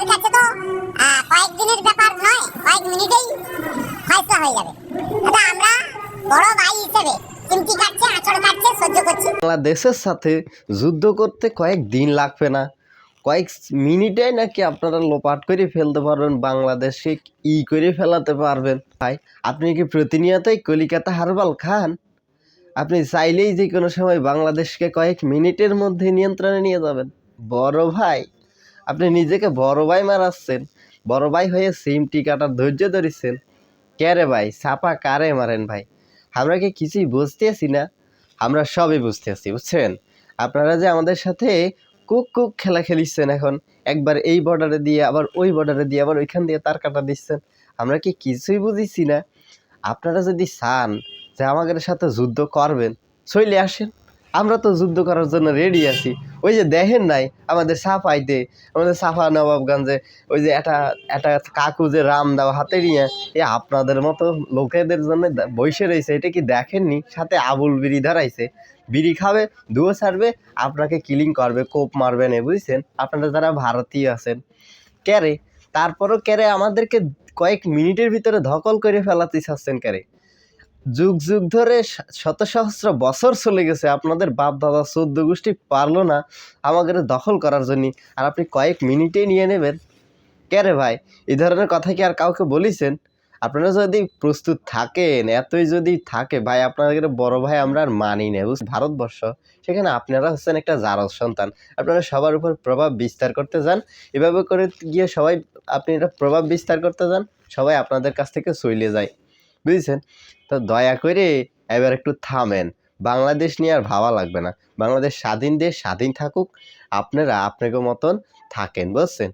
আমাদের কাছে তো। কয়েকদিনের ব্যাপার নয়, কয়েক মিনিটেই হয়ে যাবে। আমরা বড় ভাই হিসেবে বাংলাদেশের সাথে যুদ্ধ করতে কয়েক দিন লাগবে না। কয়েক মিনিটে নাকি আপনারা লোপাট করে ফেলতে পারবেন বাংলাদেশে ই করে ফেলাতে পারবেন। ভাই, আপনি কি প্রতিনিয়তই কলিকাতা হারবাল খান? আপনি চাইলেই যে কোনো সময় বাংলাদেশকে কয়েক মিনিটের মধ্যে নিয়ন্ত্রণে নিয়ে যাবেন। বড় ভাই আপনি নিজেকে বড় ভাই মারাচ্ছেন, বড় ভাই হয়ে সিমটি কাটার ধৈর্য ধরেছেন। কে রে ভাই, ছাপা কারে মারেন ভাই? আমরা কি কিছুই বুঝতে আছি না? আমরা সবই বুঝতে আছি বুঝছেন? আপনারা যে আমাদের সাথে কুক কুক খেলা খেলিচ্ছেন এখন, একবার এই বর্ডারে দিয়ে, আবার ওই বর্ডারে দিয়ে, আবার ওইখান দিয়ে তার কাটা দিচ্ছেন, আমরা কি কিছুই বুঝিছি না? আপনারা যদি চান যে আমাদের সাথে যুদ্ধ করবেন চলে আসেন। আমরা তো যুদ্ধ করার জন্য রেডি আছি। ওই যে দেখেন নাই, আমাদের সাফাইতে, আমাদের সাফা নবাবগঞ্জে ওই যে একটা একটা কাকু যে রাম দাও হাতে নিয়ে, এ আপনাদের মতো লোকেদের জন্য বসে রয়েছে, এটা কি দেখেননি? সাথে আবুল বিড়ি ধরাইছে। বিড়ি খাবে, দুয়ো ছাড়বে, আপনাকে কিলিং করবে, কোপ মারবে না, বুঝছেন? আপনারা যারা ভারতীয় আছেন, ক্যারে? তারপরও ক্যারে আমাদেরকে কয়েক মিনিটের ভিতরে ধকল করে ফেলাতে চাচ্ছেন ক্যারে? যুগ যুগ ধরে শত সহস্র বছর চলে গেছে, আপনাদের বাপ দাদা চোদ্দ গোষ্ঠী পারল না আমাদের দখল করার জন্য। আর আপনি কয়েক মিনিটেই নিয়ে নেবেন। রে ভাই, এই ধরনের কথা কি আর কাউকে বলিছেন? আপনারা যদি প্রস্তুত থাকেন, এতই যদি থাকে, ভাই, আপনাদের বড় ভাই আমরা আর মানি না, বুঝ, ভারতবর্ষ। সেখানে আপনারা হচ্ছেন একটা জারজ সন্তান। আপনারা সবার উপর প্রভাব বিস্তার করতে যান। এভাবে করে গিয়ে সবাই, আপনি এটা প্রভাব বিস্তার করতে যান, সবাই আপনাদের কাছ থেকে চলে যায়। বুঝেছেন? তো দয়া করে এবার একটু থামেন। বাংলাদেশ নিয়ে আর ভাবা লাগবে না। বাংলাদেশ স্বাধীন দেশ, স্বাধীন থাকুক। আপনারা আপনাকে মতন থাকেন, বুঝছেন?